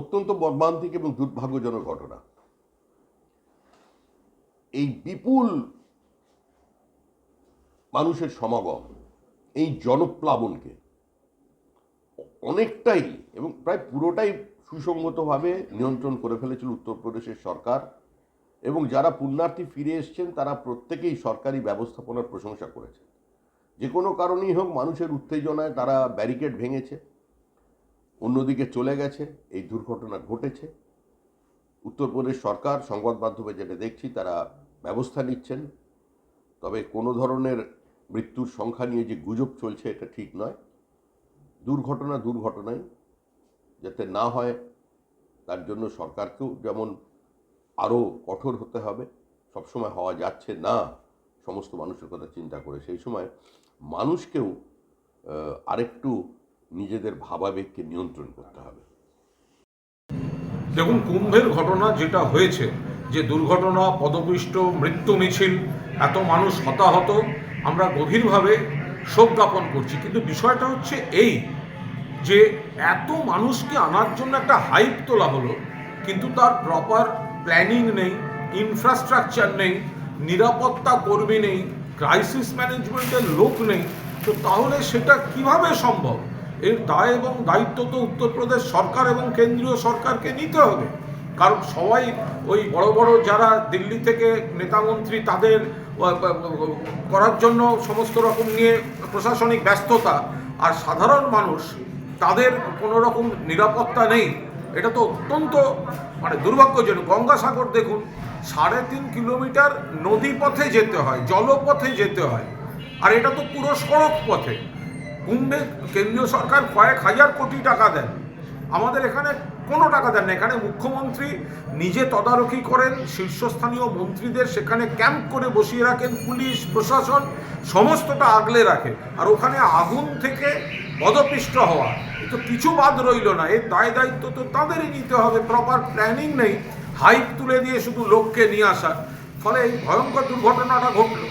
অত্যন্ত মর্মান্তিক এবং দুর্ভাগ্যজনক ঘটনা। এই বিপুল মানুষের সমাগম, এই জনপ্লাবনকে অনেকটাই এবং প্রায় পুরোটাই সুসংগতভাবে নিয়ন্ত্রণ করে ফেলেছিল উত্তরপ্রদেশের সরকার এবং যারা পুণ্যার্থী ফিরে এসছেন, তারা প্রত্যেকেই সরকারি ব্যবস্থাপনার প্রশংসা করেছে যে কোনো কারণেই হোক, মানুষের উত্তেজনায় তারা ব্যারিকেড ভেঙেছে। অন্যদিকে চলে গেছে, এই দুর্ঘটনা ঘটেছে। উত্তরপ্রদেশ সরকার, সংবাদ মাধ্যমে যেটা দেখছি, তারা ব্যবস্থা নিচ্ছেন। তবে কোনো ধরনের মৃত্যুর সংখ্যা নিয়ে যে গুজব চলছে, এটা ঠিক নয়। দুর্ঘটনা দুর্ঘটনাই। যাতে না হয়, তার জন্য সরকারকেও যেমন আরও কঠোর হতে হবে, সবসময় হওয়া যাচ্ছে না, সমস্ত মানুষের কথা চিন্তা করে। সেই সময় মানুষকেও আরেকটু নিজেদের ভাবাবেগকে নিয়ন্ত্রণ করতে হবে। দেখুন, কুম্ভের ঘটনা যেটা হয়েছে, যে দুর্ঘটনা, পদপিষ্ট, মৃত্যু মিছিল, এত মানুষ হতাহত, আমরা গভীরভাবে শোক জ্ঞাপন করছি। কিন্তু বিষয়টা হচ্ছে এই, যে এত মানুষকে আনার জন্য একটা হাইপ তোলা হলো, কিন্তু তার প্রপার প্ল্যানিং নেই, ইনফ্রাস্ট্রাকচার নেই, নিরাপত্তা কর্মী নেই, ক্রাইসিস ম্যানেজমেন্টের লোক নেই। তো তাহলে সেটা কীভাবে সম্ভব? এর দায় এবং দায়িত্ব তো উত্তরপ্রদেশ সরকার এবং কেন্দ্রীয় সরকারকে নিতে হবে। কারণ সবাই ওই বড় বড় যারা দিল্লি থেকে নেতামন্ত্রী তাদের করার জন্য সমস্ত রকম নিয়ে প্রশাসনিক ব্যস্ততা। আর সাধারণ মানুষ, তাদের কোনো রকম নিরাপত্তা নেই। এটা তো অত্যন্ত মানে দুর্ভাগ্যজনক। গঙ্গাসাগর দেখুন, সাড়ে তিন কিলোমিটার নদী পথে যেতে হয়, জলপথে যেতে হয়। আর এটা তো পুরো সড়ক পথে কুম্ভে কেন্দ্রীয় সরকার কয়েক হাজার কোটি টাকা দেন। আমাদের এখানে কোনো টাকা দেন না। এখানে মুখ্যমন্ত্রী নিজে তদারকি করেন, শীর্ষস্থানীয় মন্ত্রীদের সেখানে ক্যাম্প করে বসিয়ে রাখেন, পুলিশ, প্রশাসন, সমস্তটা আগলে রাখে। আর ওখানে আগুন থেকে পদপিষ্ট হওয়া তো কিছু বাদ রইল না। এর দায় দায়িত্ব তো তাদেরই নিতে হবে। প্রপার প্ল্যানিং নেই। হাইপ তুলে দিয়ে শুধু লোককে নিয়ে আসা। ফলে এই ভয়ঙ্কর দুর্ঘটনাটা ঘটলো।